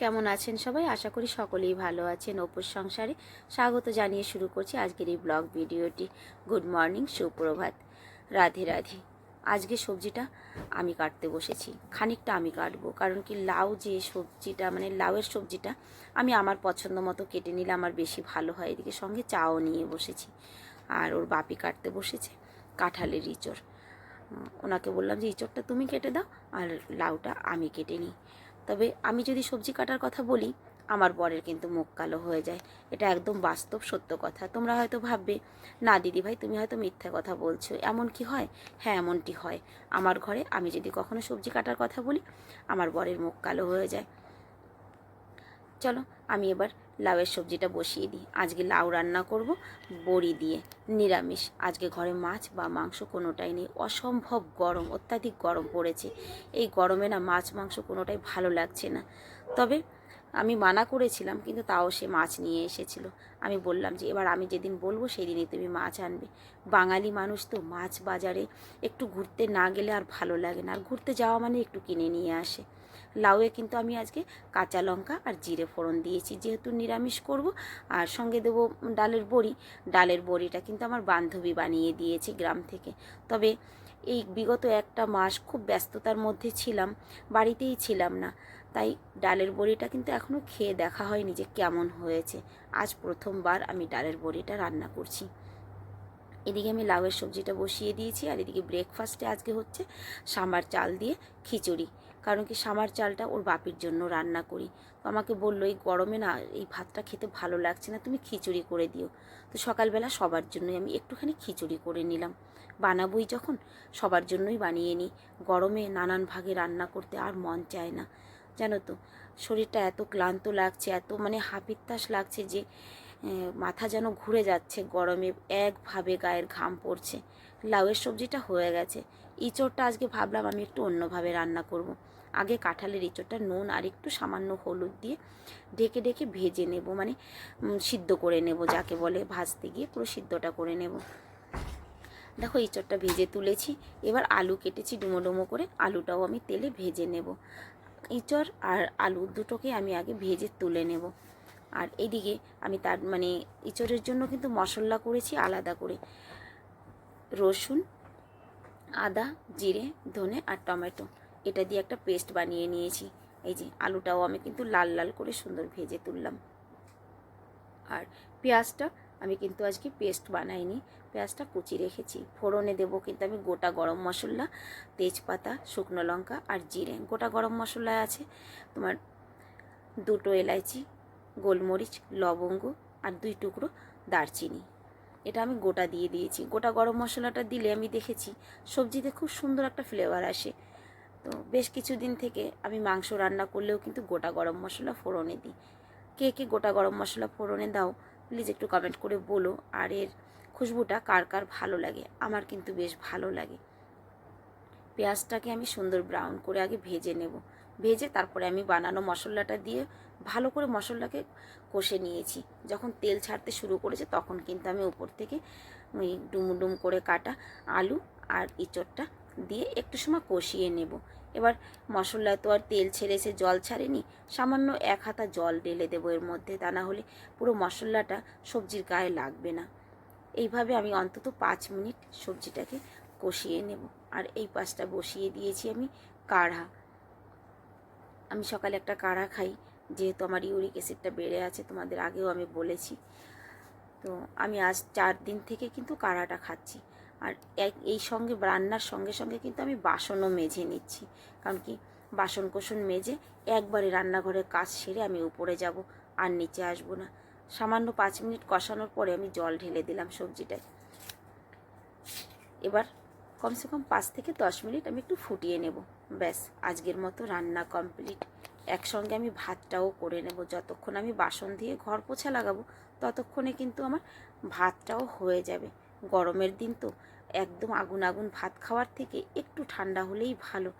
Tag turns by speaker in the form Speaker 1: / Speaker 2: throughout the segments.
Speaker 1: কেমন আছেন সবাই? আশা করি সকলেই ভালো আছেন। অপুর সংসারে স্বাগত জানিয়ে শুরু করছি আজকের এই ব্লগ ভিডিওটি। গুড মর্নিং, সুপ্রভাত। রাধে রাধে। আজকে সবজিটা আমি কাটতে বসেছি। খানিকটা আমি কাটবো, কারণ কি লাউ যে সবজিটা মানে লাউয়ের সবজিটা আমি আমার পছন্দ মতো কেটে নিলে আমার বেশি ভালো হয়। এদিকে সঙ্গে চাও নিয়ে বসেছি। আর ওর বাপি কাটতে বসেছে, কাঁঠালের ইঁচড়। ওনাকে বললাম যে, ইঁচড়টা তুমি কেটে দাও, আর লাউটা আমি কেটে নিই। তবে আমি যদি সবজি কাটার কথা বলি, আমার বরের কিন্তু মুখ কালো হয়ে যায়। এটা একদম বাস্তব সত্য কথা। তোমরা হয়তো ভাববে, না দিদি ভাই তুমি হয়তো মিথ্যা কথা বলছো। এমন কি হয়? হ্যাঁ এমনটি হয়। আমার ঘরে আমি যদি কখনো সবজি কাটার কথা বলি, আমার বরের মুখ কালো হয়ে যায়। চলো আমি এবার লাউয়ের সবজিটা বসিয়ে দিই। আজকে লাউ রান্না করব বড়ি দিয়ে। নিরামিষ। আজকে ঘরে মাছ বা মাংস কোনোটাই নেই। অসম্ভব গরম, অত্যাধিক গরম পড়েছে। এই গরমে না মাছ, মাংস কোনোটাই ভালো লাগছে না। তবে আমি মানা করেছিলাম, কিন্তু তাও সে মাছ নিয়ে এসেছিল। আমি বললাম যে, এবার আমি যেদিন বলব সেই দিনই তুমি মাছ আনবে। বাঙালি মানুষ তো মাছ বাজারে একটু ঘুরতে না গেলে আর ভালো লাগে না। আর ঘুরতে যাওয়া মানে একটু কিনে নিয়ে আসে। লাউয়ে কিন্তু আমি আজকে কাঁচা লঙ্কা আর জিরে ফোড়ন দিয়েছি। যেহেতু নিরামিষ করব, আর সঙ্গে দেবো ডালের বড়ি। ডালের বড়িটা কিন্তু আমার বান্ধবী বানিয়ে দিয়েছে গ্রাম থেকে। তবে এই বিগত একটা মাস খুব ব্যস্ততার মধ্যে ছিলাম, বাড়িতেই ছিলাম না। তাই ডালের বড়িটা কিন্তু এখনও খেয়ে দেখা হয়নি যে কেমন হয়েছে। আজ প্রথমবার আমি ডালের বড়িটা রান্না করছি। এদিকে আমি লাউয়ের সবজিটা বসিয়ে দিয়েছি আর এদিকে ব্রেকফাস্টে আজকে হচ্ছে সামার চাল দিয়ে খিচুড়ি। কারণ কি সামার চালটা ওর বাপির জন্য রান্না করি। তো আমাকে বলল, এই গরমে না এই ভাতটা খেতে ভালো লাগছে না, তুমি খিচুড়ি করে দিও। তো সকালবেলা সবার জন্যই আমি একটুখানি খিচুড়ি করে নিলাম। বানাবোই যখন, সবার জন্যই বানিয়ে নিই। গরমে নানান ভাগে রান্না করতে আর মন চায় না। জানো তো, শরীরটা এত ক্লান্ত লাগছে, এত মানে হাপিত্তাস লাগছে যে মাথা যেন ঘুরে যাচ্ছে, গরমে একভাবে গায়ের ঘাম পড়ছে, লাউয়ের সবজিটা হয়ে গেছে। ইঁচড়টা আজকে ভাবলাম আমি একটু অন্যভাবে রান্না করব। আগে কাঁঠালের ইঁচড়টা নুন আর একটু সামান্য হলুদ দিয়ে ঢেকে ঢেকে ভেজে নেব মানে সিদ্ধ করে নেব, যাকে বলে ভাজতে গিয়ে পুরো সিদ্ধটা করে নেব। দেখো ইঁচড়টা ভেজে তুলেছি, এবার আলু কেটেছি ডুমো ডুমো করে, আলুটাও আমি তেলে ভেজে নেব। ইঁচড় আর আলু দুটোকে আমি আগে ভেজে তুলে নেব। আর এদিকে আমি তার মানে ইঁচড়ের জন্য কিন্তু মশলা করেছি আলাদা করে। রসুন, আদা, জিরে, ধনে আর টমেটো। এটা দিয়ে একটা পেস্ট বানিয়ে নিয়েছি। এই যে আলুটাও আমি কিন্তু লাল লাল করে সুন্দর ভেজে তুললাম। আর পেঁয়াজটা আমি কিন্তু আজকে পেস্ট বানাইনি। পেঁয়াজটা কুচি রেখেছি। ফোড়নে দেবো কিন্তু আমি গোটা গরম মশলা, তেজপাতা, শুকনো লঙ্কা আর জিরে। গোটা গরম মশলা আছে। তোমার দুটো এলাইচি, গোলমরিচ, লবঙ্গ আর দুই টুকরো দারচিনি। এটা আমি গোটা দিয়ে দিয়েছি। গোটা গরম মশলাটা দিলে আমি দেখেছি সবজিতে খুব সুন্দর একটা ফ্লেভার আসে। তো বেশ কিছুদিন থেকে আমি মাংস রান্না করলেও কিন্তু গোটা গরম মশলা ফোড়নে দিই। কে কে গোটা গরম মশলা ফোড়নে দাও প্লিজ একটু কমেন্ট করে বলো আর এর খুশবুটা কার কার ভালো লাগে? আমার কিন্তু বেশ ভালো লাগে। পেঁয়াজটাকে আমি সুন্দর ব্রাউন করে আগে ভেজে নেব। ভেজে তারপরে আমি বানানো মশলাটা দিয়ে ভালো করে মশলাকে কষে নিয়েছি। যখন তেল ছাড়তে শুরু করেছে তখন কিন্তু আমি উপর থেকে ওই ডুম ডুম করে কাটা আলু আর ইঁচড়টা দিয়ে একটু সময় কষিয়ে নেব। এবার মশলা তো আর তেল ছেড়ে ছেড়েছে জল ছাড়েনি। সামান্য এক হাতা জল ঢেলে দেবো এর মধ্যে, তা না হলে পুরো মশলাটা সবজির গায়ে লাগবে না। এইভাবে আমি অন্তত পাঁচ মিনিট সবজিটাকে কষিয়ে নেব। আর এই পাশটা বসিয়ে দিয়েছি আমি কাঢ়া আমি সকালে একটা কাঢ়া খাই, যেহেতু আমার ইউরিক অ্যাসিডটা বেড়ে আছে, তোমাদের আগেও আমি বলেছি। তো আমি আজ চার দিন থেকে কিন্তু কাড়াটা খাচ্ছি। আর এই সঙ্গে রান্নার সঙ্গে সঙ্গে কিন্তু আমি বাসনও মেজে নিচ্ছি। কারণ কি? বাসন কোসন মেজে একবারে রান্নাঘরের কাজ সেরে আমি উপরে যাব, আর নিচে আসব না। সামান্য পাঁচ মিনিট কষানোর পরে আমি জল ঢেলে দিলাম সবজিটায়। এবার কমসে কম পাঁচ থেকে দশ মিনিট আমি একটু ফুটিয়ে নেব। ব্যাস, আজকের মতো রান্না কমপ্লিট। একসঙ্গে আমি ভাতটাও করে নেব। যতক্ষণ আমি বাসন দিয়ে ঘর পোছা লাগাবো, ততক্ষণে কিন্তু আমার ভাতটাও হয়ে যাবে। গরমের দিন তো একদম আগুন আগুন ভাত খাওয়ার থেকে একটু ঠান্ডা হলেই ভালো।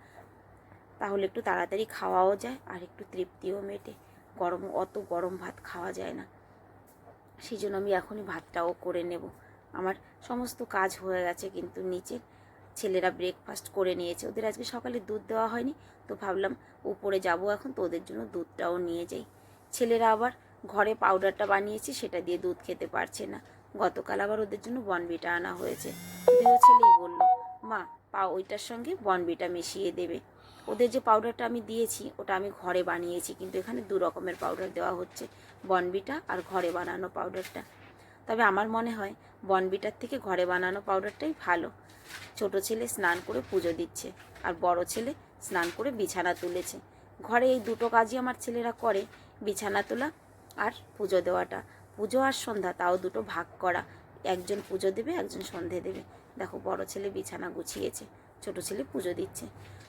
Speaker 1: তাহলে একটু তাড়াতাড়ি খাওয়াও যায় আর একটু তৃপ্তিও মেটে। গরম, অত গরম ভাত খাওয়া যায় না। সেই জন্য আমি এখনই ভাতটাও করে নেব। আমার সমস্ত কাজ হয়ে গেছে কিন্তু নিচের ছেলেরা ব্রেকফাস্ট করে নিয়েছে। ওদের আজকে সকালে দুধ দেওয়া হয়নি। তো ভাবলাম উপরে যাব এখন, তো ওদের জন্য দুধটাও নিয়ে যাই। ছেলেরা আবার ঘরে পাউডারটা বানিয়েছি, সেটা দিয়ে দুধ খেতে পারছে না। গতকাল আবার ওদের জন্য বনবিটা আনা হয়েছে। দুই ছেলেই বলল, মা, পা ওইটার সঙ্গে বনবিটা মিশিয়ে দেবে। ওদের যে পাউডারটা আমি দিয়েছি, ওটা আমি ঘরে বানিয়েছি, কিন্তু এখানে দু রকমের পাউডার দেওয়া হচ্ছে বনবিটা আর ঘরে বানানো পাউডারটা তবে আমার মনে হয় বনবিটার থেকে ঘরে বানানো পাউডারটাই ভালো। ছোট ছেলে স্নান করে পুজো দিচ্ছে, আর বড় ছেলে স্নান করে বিছানা তুলেছে। ঘরে এই দুটো কাজই আমার ছেলেরা করে, বিছানা তোলা আর পুজো দেওয়াটা। পুজো আর সন্ধ্যা, তাও দুটো ভাগ করা। একজন পুজো দেবে, একজন সন্ধে দেবে। দেখো, বড় ছেলে বিছানা গুছিয়েছে, ছোট ছেলে পুজো দিচ্ছে।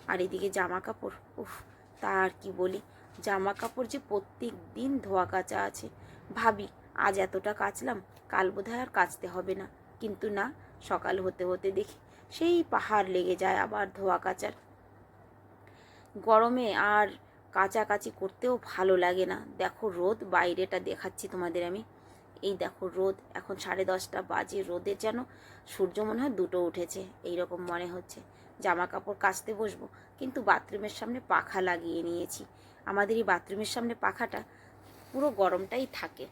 Speaker 1: আর এদিকে জামা কাপড়, উফ, তা আর কি বলি। জামা কাপড় যে প্রত্যেক দিন ধোয়া কাচা আছে। ভাবি, আজ এতটা কাচলাম, কাল বোধহয় আর কাচতে হবে না। কিন্তু না, সকাল হতে হতে দেখি সেই পাহাড় লেগে যায় আবার ধোয়া কাচার। গরমে আর কাচাকাচি করতেও ভালো লাগে না। দেখো, রোদ বাইরেটা দেখাচ্ছি তোমাদের আমি। এই দেখো রোদ, এখন সাড়ে দশটা বাজে, রোদে যেন সূর্য মনে হয় দুটো উঠেছে এই রকম মনে হচ্ছে। জামা কাপড় কাচতে বসবো, কিন্তু বাথরুমের সামনে পাখা লাগিয়ে নিয়েছি। আমাদের এই বাথরুমের সামনে পাখাটা পুরো গরমটাই থাকে।